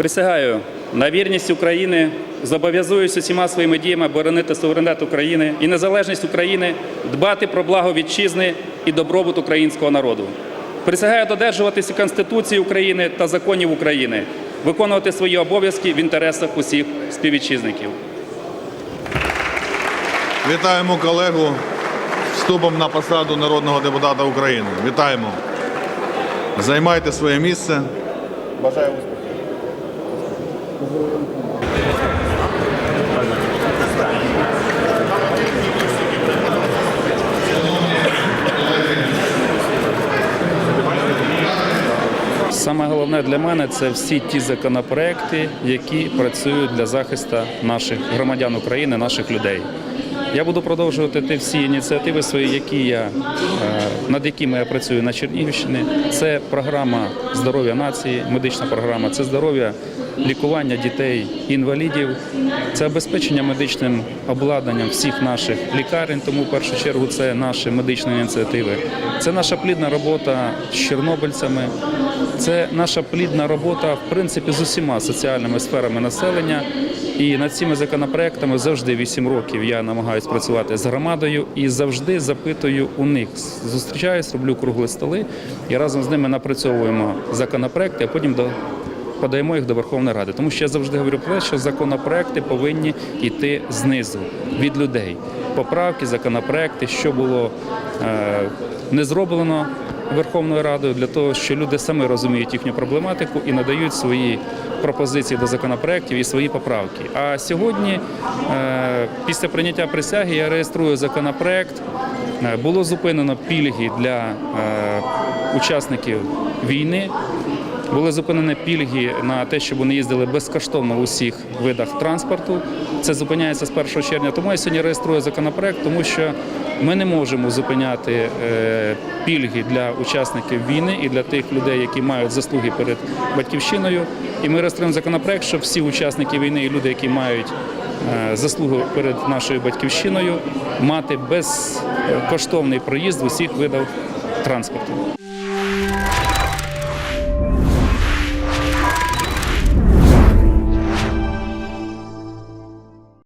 Присягаю на вірність України, зобов'язуюсь усіма своїми діями боронити суверенітет України і незалежність України, дбати про благо вітчизни і добробут українського народу. Присягаю додержуватися Конституції України та законів України, виконувати свої обов'язки в інтересах усіх співвітчизників. Вітаємо колегу вступом на посаду народного депутата України. Вітаємо. Займайте своє місце. Бажаю успіху. Саме головне для мене це всі ті законопроекти, які працюють для захисту наших громадян України, наших людей. Я буду продовжувати ті всі ініціативи свої, які я, е, над якими я працюю на Чернігівщині. Це програма здоров'я нації, медична програма, це здоров'я лікування дітей, інвалідів, це обезпечення медичним обладнанням всіх наших лікарень. Тому в першу чергу це наші медичні ініціативи. Це наша плідна робота з чорнобильцями. Це наша плідна робота, в принципі, з усіма соціальними сферами населення. І над цими законопроектами завжди 8 років я намагаюся працювати з громадою і завжди запитую у них. Зустрічаюсь, роблю круглі столи і разом з ними напрацьовуємо законопроекти, а потім до. Подаємо їх до Верховної Ради, тому що я завжди говорю про те, що законопроекти повинні йти знизу від людей. Поправки, законопроекти, що було е, не зроблено Верховною Радою для того, що люди самі розуміють їхню проблематику і надають свої пропозиції до законопроєктів і свої поправки. А сьогодні, е, після прийняття присяги, я реєструю законопроект. Е, Було зупинено пільги для е, учасників війни. Були зупинені пільги на те, щоб вони їздили безкоштовно в усіх видах транспорту. Це зупиняється з 1 червня. Тому я сьогодні реєструю законопроект, тому що ми не можемо зупиняти е, пільги для учасників війни і для тих людей, які мають заслуги перед батьківщиною. І ми реєструємо законопроект, щоб всі учасники війни і люди, які мають е, заслугу перед нашою батьківщиною, мати безкоштовний проїзд в усіх видах транспорту.